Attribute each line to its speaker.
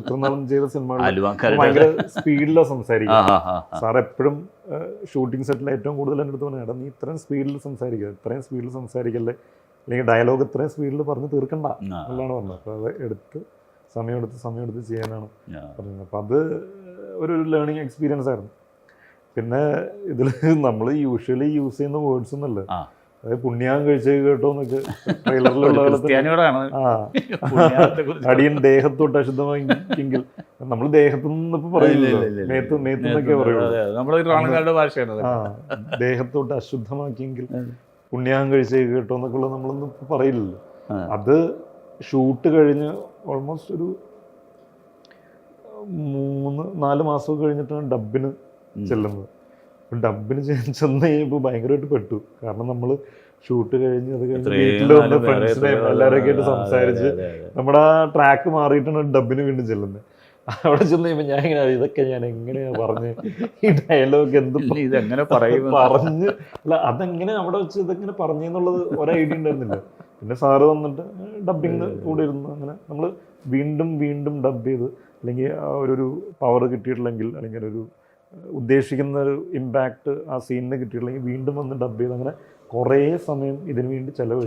Speaker 1: ഇത്ര നാളും ചെയ്ത സിനിമകൾ ഭയങ്കര സ്പീഡിലാണ് സംസാരിക്കുക. സാർ എപ്പോഴും ഷൂട്ടിംഗ് സെറ്റിൽ ഏറ്റവും കൂടുതൽ എന്റെ അടുത്ത് പറഞ്ഞു നീ ഇത്രയും സ്പീഡിൽ സംസാരിക്കുക ഇത്രയും സ്പീഡിൽ സംസാരിക്കല്ലേ അല്ലെങ്കിൽ ഡയലോഗ് ഇത്രയും സ്പീഡിൽ പറഞ്ഞ് തീർക്കണ്ട. എന്നുള്ളതാണ് പറഞ്ഞത് അപ്പോൾ അത് എടുത്ത് സമയമെടുത്ത് സമയമെടുത്ത് ചെയ്യാനാണ്. പറഞ്ഞത് അപ്പം അത് ഒരു ലേണിംഗ് എക്സ്പീരിയൻസ് ആയിരുന്നു പിന്നെ ഇതിൽ നമ്മൾ യൂഷ്വലി യൂസ് ചെയ്യുന്ന വേർഡ്സ് ഒന്നല്ല
Speaker 2: ആ.
Speaker 1: അതായത് പുണ്യാൻ കഴിച്ച് കേട്ടോ എന്നൊക്കെ ട്രെയിലറിലുള്ള അടിയൻ ദേഹത്തോട്ട് അശുദ്ധമായി നമ്മൾ ദേഹത്തു നിന്ന്
Speaker 2: ഇല്ല.
Speaker 1: മേത്ത് പറയുള്ളൂ.
Speaker 2: അതെ, അതെ. ഭാഷയാണ്
Speaker 1: ദേഹത്തോട്ട് അശുദ്ധമാക്കിയെങ്കിൽ
Speaker 2: അതെ.
Speaker 1: പുണ്യാഹം കഴിച്ച് കേട്ടോ എന്നൊക്കെ നമ്മളൊന്നും ഇപ്പൊ പറയില്ലല്ലോ. അത് ഷൂട്ട് കഴിഞ്ഞ് ഓൾമോസ്റ്റ് ഒരു മൂന്ന് നാല് മാസം കഴിഞ്ഞിട്ടാണ് ഡബിന് ചെല്ലുന്നത്. അപ്പൊ ഡബിന് ചെന്ന് കഴിയുമ്പോൾ ഭയങ്കരമായിട്ട് പെട്ടു. കാരണം നമ്മൾ ഷൂട്ട് കഴിഞ്ഞ് അത് കഴിഞ്ഞ് വീട്ടിൽ വന്ന്
Speaker 2: നാല് പേരെ
Speaker 1: ഫ്രണ്ട്സിനെ
Speaker 2: ഇത്രയും
Speaker 1: എല്ലാവരെയൊക്കെ ആയിട്ട്
Speaker 2: അതെ, അതെ,
Speaker 1: സംസാരിച്ച്. നമ്മുടെ ആ ട്രാക്ക് മാറിയിട്ടാണ് ഡബിന് വീണ്ടും ചെല്ലുന്നത് അവിടെ ചെന്ന് കഴിയുമ്പോൾ ഞാൻ ഇങ്ങനെ ഇതൊക്കെ ഞാൻ എങ്ങനെയാ പറഞ്ഞ് ഈ ഡയലോഗ് എന്ത്
Speaker 2: ഇതെങ്ങനെ പറയും
Speaker 1: പറഞ്ഞ്. അല്ല അതെങ്ങനെ അവിടെ വെച്ച് ഇതെങ്ങനെ പറഞ്ഞെന്നുള്ളത് ഒരു ഐഡിയ ഉണ്ടായിരുന്നില്ല. പിന്നെ സാറ് വന്നിട്ട് ഡബിങ് കൂടെ ഇരുന്ന് അങ്ങനെ നമ്മൾ വീണ്ടും വീണ്ടും ഡബ് ചെയ്ത് അല്ലെങ്കിൽ ആ ഒരു പവർ കിട്ടിയിട്ടില്ലെങ്കിൽ അല്ലെങ്കിൽ ഒരു ഉദ്ദേശിക്കുന്ന ഒരു ഇമ്പാക്റ്റ് ആ സീനിന് കിട്ടിയിട്ടില്ലെങ്കിൽ വീണ്ടും വന്ന് ഡബ് ചെയ്ത് അങ്ങനെ കുറേ സമയം ഇതിനു വേണ്ടി ചെലവഴിച്ചു.